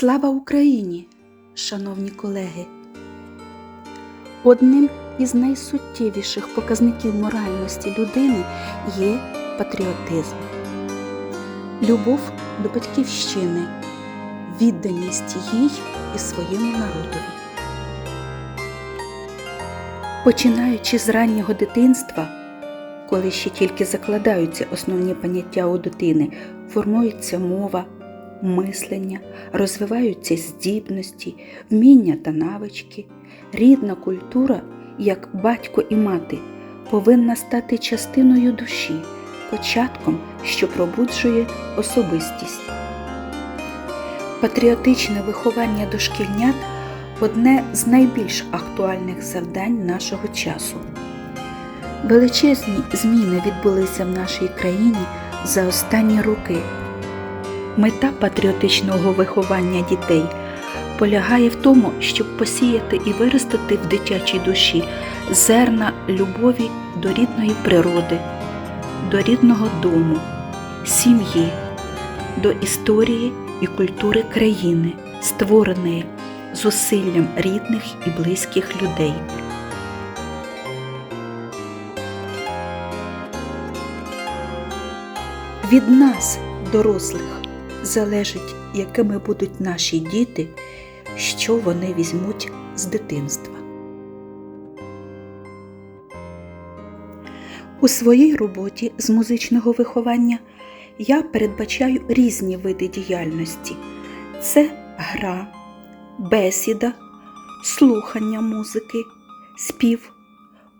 Слава Україні, шановні колеги! Одним із найсуттєвіших показників моральності людини є патріотизм, любов до батьківщини, відданість їй і своєму народові. Починаючи з раннього дитинства, коли ще тільки закладаються основні поняття у дитини, формується мова, мислення, розвиваються здібності, вміння та навички, рідна культура, як батько і мати, повинна стати частиною душі, початком, що пробуджує особистість. Патріотичне виховання дошкільнят одне з найбільш актуальних завдань нашого часу. Величезні зміни відбулися в нашій країні за останні роки. Мета патріотичного виховання дітей полягає в тому, щоб посіяти і виростити в дитячій душі зерна любові до рідної природи, до рідного дому, сім'ї, до історії і культури країни, створеної зусиллям рідних і близьких людей. Від нас, дорослих, залежить, якими будуть наші діти, що вони візьмуть з дитинства. У своїй роботі з музичного виховання я передбачаю різні види діяльності: це гра, бесіда, слухання музики, спів,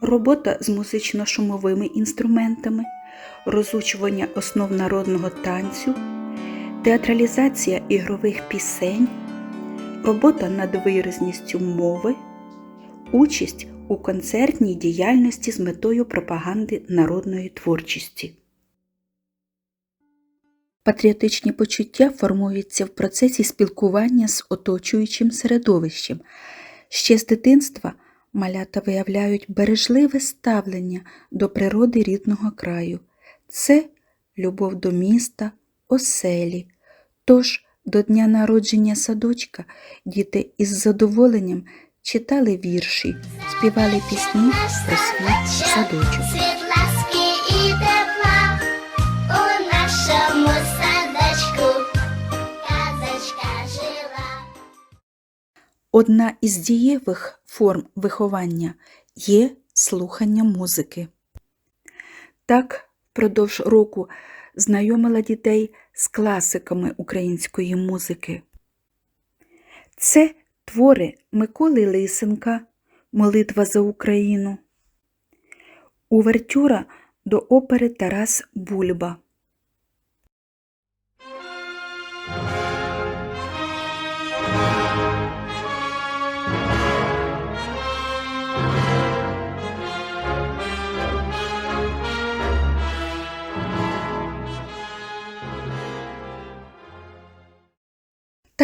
робота з музично-шумовими інструментами, розучування основ народного танцю, театралізація ігрових пісень, робота над виразністю мови, участь у концертній діяльності з метою пропаганди народної творчості. Патріотичні почуття формуються в процесі спілкування з оточуючим середовищем. Ще з дитинства малята виявляють бережливе ставлення до природи рідного краю. Це любов до міста, оселі. Тож до дня народження садочка діти із задоволенням читали вірші, співали пісні про свій садочок. Одна із дієвих форм виховання є слухання музики. Так, впродовж року знайомила дітей з класиками української музики. Це твори Миколи Лисенка Молитва за Україну, Увертюра до опери Тарас Бульба.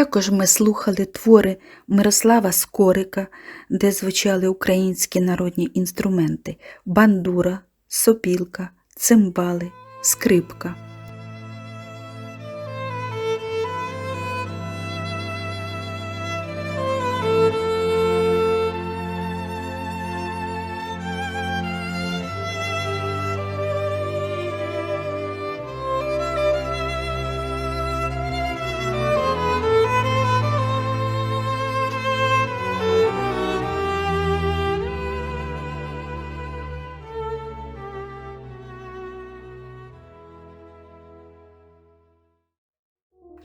Також ми слухали твори Мирослава Скорика, де звучали українські народні інструменти бандура, сопілка, цимбали, скрипка.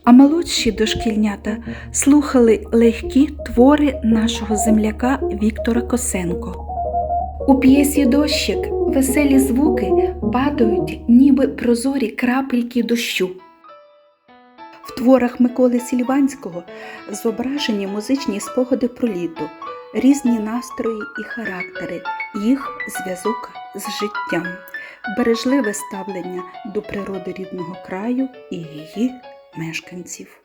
А молодші дошкільнята слухали легкі твори нашого земляка Віктора Косенко. У п'єсі дощик веселі звуки падають, ніби прозорі крапельки дощу. В творах Миколи Сільванського зображені музичні спогади про літо, різні настрої і характери, їх зв'язок з життям, бережливе ставлення до природи рідного краю і її мешканців.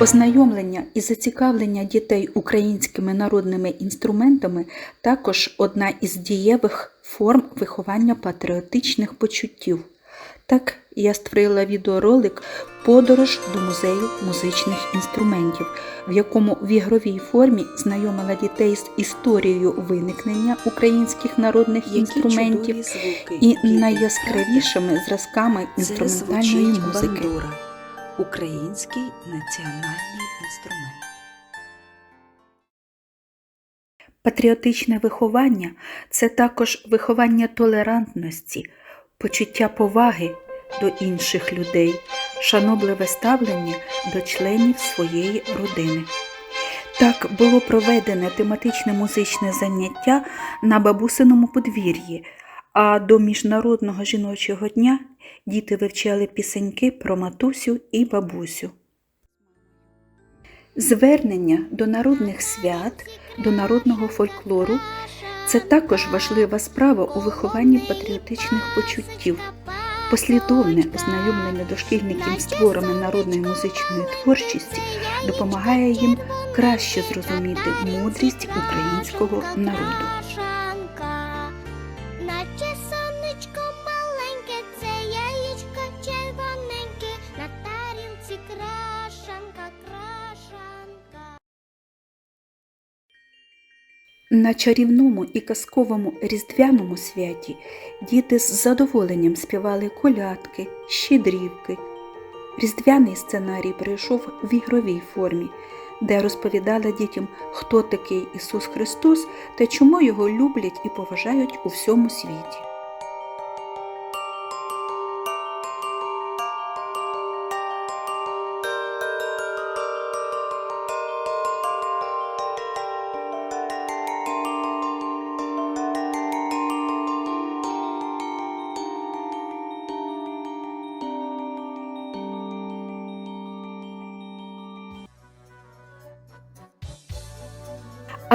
Ознайомлення і зацікавлення дітей українськими народними інструментами також одна із дієвих форм виховання патріотичних почуттів. Так я створила відеоролик Подорож до музею музичних інструментів, в якому в ігровій формі знайомила дітей з історією виникнення українських народних інструментів і найяскравішими зразками інструментальної музики. Бандура – український національний інструмент. Патріотичне виховання це також виховання толерантності, почуття поваги до інших людей, шанобливе ставлення до членів своєї родини. Так було проведене тематичне музичне заняття на бабусиному подвір'ї, а до Міжнародного жіночого дня діти вивчали пісеньки про матусю і бабусю. Звернення до народних свят, до народного фольклору це також важлива справа у вихованні патріотичних почуттів. Послідовне ознайомлення дошкільників з творами народної музичної творчості допомагає їм краще зрозуміти мудрість українського народу. На чарівному і казковому різдвяному святі діти з задоволенням співали колядки, щедрівки. Різдвяний сценарій прийшов в ігровій формі, де розповідала дітям, хто такий Ісус Христос та чому його люблять і поважають у всьому світі.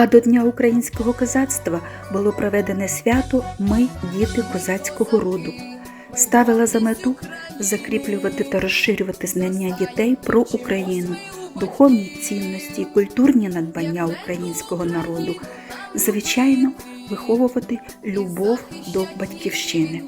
А до Дня українського козацтва було проведене свято Ми діти козацького роду. Ставила за мету закріплювати та розширювати знання дітей про Україну, духовні цінності, культурні надбання українського народу, звичайно, виховувати любов до батьківщини.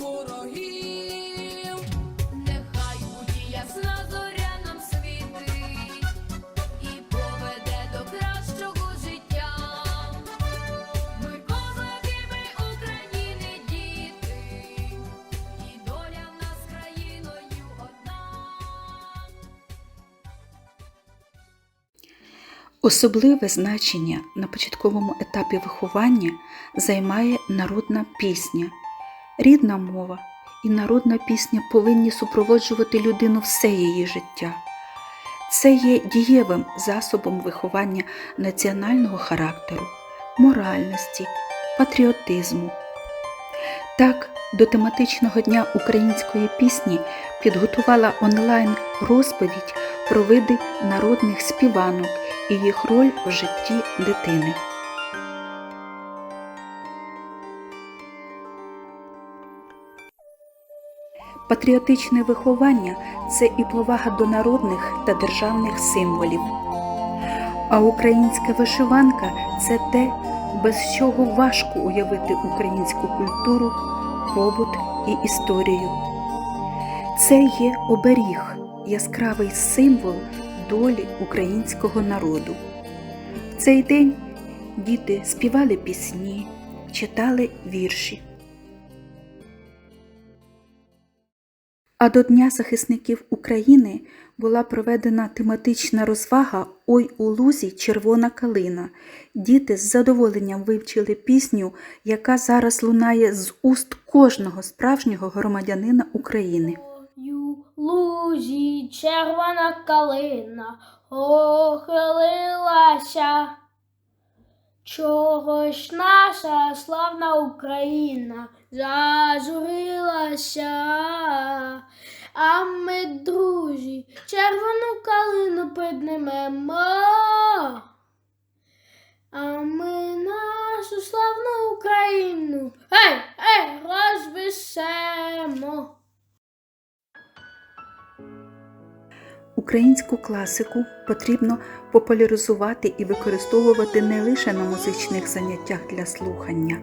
Особливе значення на початковому етапі виховання займає народна пісня. Рідна мова і народна пісня повинні супроводжувати людину все її життя. Це є дієвим засобом виховання національного характеру, моральності, патріотизму. Так, до тематичного дня української пісні підготувала онлайн розповідь про види народних співанок і їх роль в житті дитини. Патріотичне виховання це і повага до народних та державних символів. А українська вишиванка це те, без чого важко уявити українську культуру, побут і історію. Це є оберіг, яскравий символ долі українського народу. В цей день діти співали пісні, читали вірші. А до Дня захисників України була проведена тематична розвага Ой у лузі червона калина. Діти з задоволенням вивчили пісню, яка зараз лунає з уст кожного справжнього громадянина України. Лузі червона калина охилилася. Чого ж наша славна Україна зажурилася. А ми, друзі, червону калину піднімемо. А ми нашу славну Україну. Ей, ей, розвесемо. Українську класику потрібно популяризувати і використовувати не лише на музичних заняттях для слухання,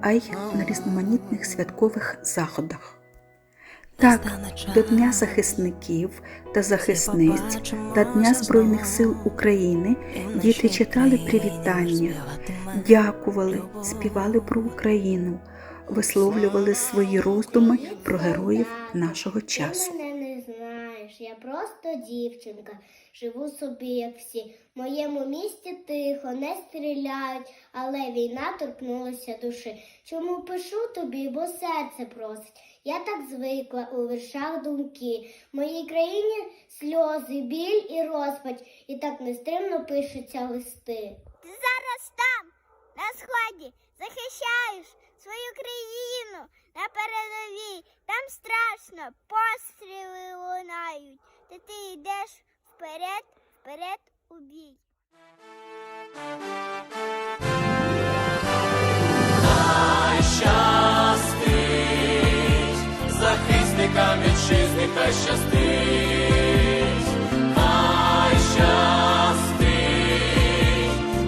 а й на різноманітних святкових заходах. Так, до Дня захисників та захисниць та Дня Збройних сил України діти читали привітання, дякували, співали про Україну, висловлювали свої роздуми про героїв нашого часу. Знаєш, я просто дівчинка. Живу собі, як всі. В моєму місті тихо, не стріляють, але війна торкнулася душі. Чому пишу тобі, бо серце просить. Я так звикла у віршах думки. В моїй країні сльози, біль і розпач, і так нестримно пишуться листи. Ти зараз там, на сході, захищаєш свою країну на передовій. Там страшно, постріли лунають. Та ти йдеш вперед, вперед у бій. щастить, захисникам вітчизни хай щастить, хай щастить,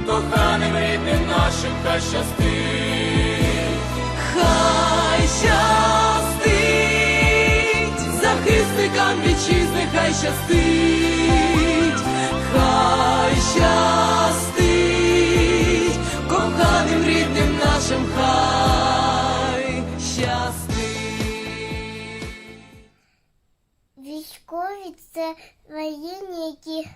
коханим рідним нашим хай щастить, хай щастить, хай щастить, коханим рідним нашим хай щастить. Військові це воєнні, які,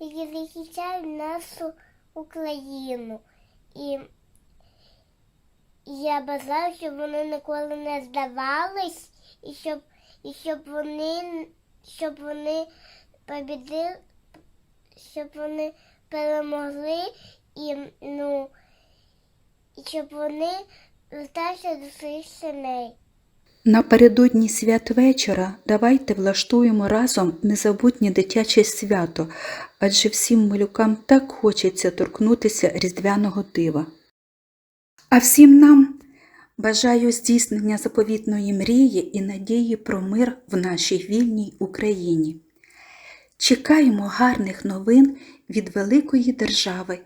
які захищають нашу Україну. І я бажаю, щоб вони ніколи не здавались, і щоб, і щоб вони, щоб вони побідили, щоб вони перемогли і, ну, щоб вони верталися до своїх синей. Напередодні святвечора давайте влаштуємо разом незабутнє дитяче свято, адже всім малюкам так хочеться торкнутися різдвяного дива. А всім нам бажаю здійснення заповітної мрії і надії про мир в нашій вільній Україні. Чекаємо гарних новин від великої держави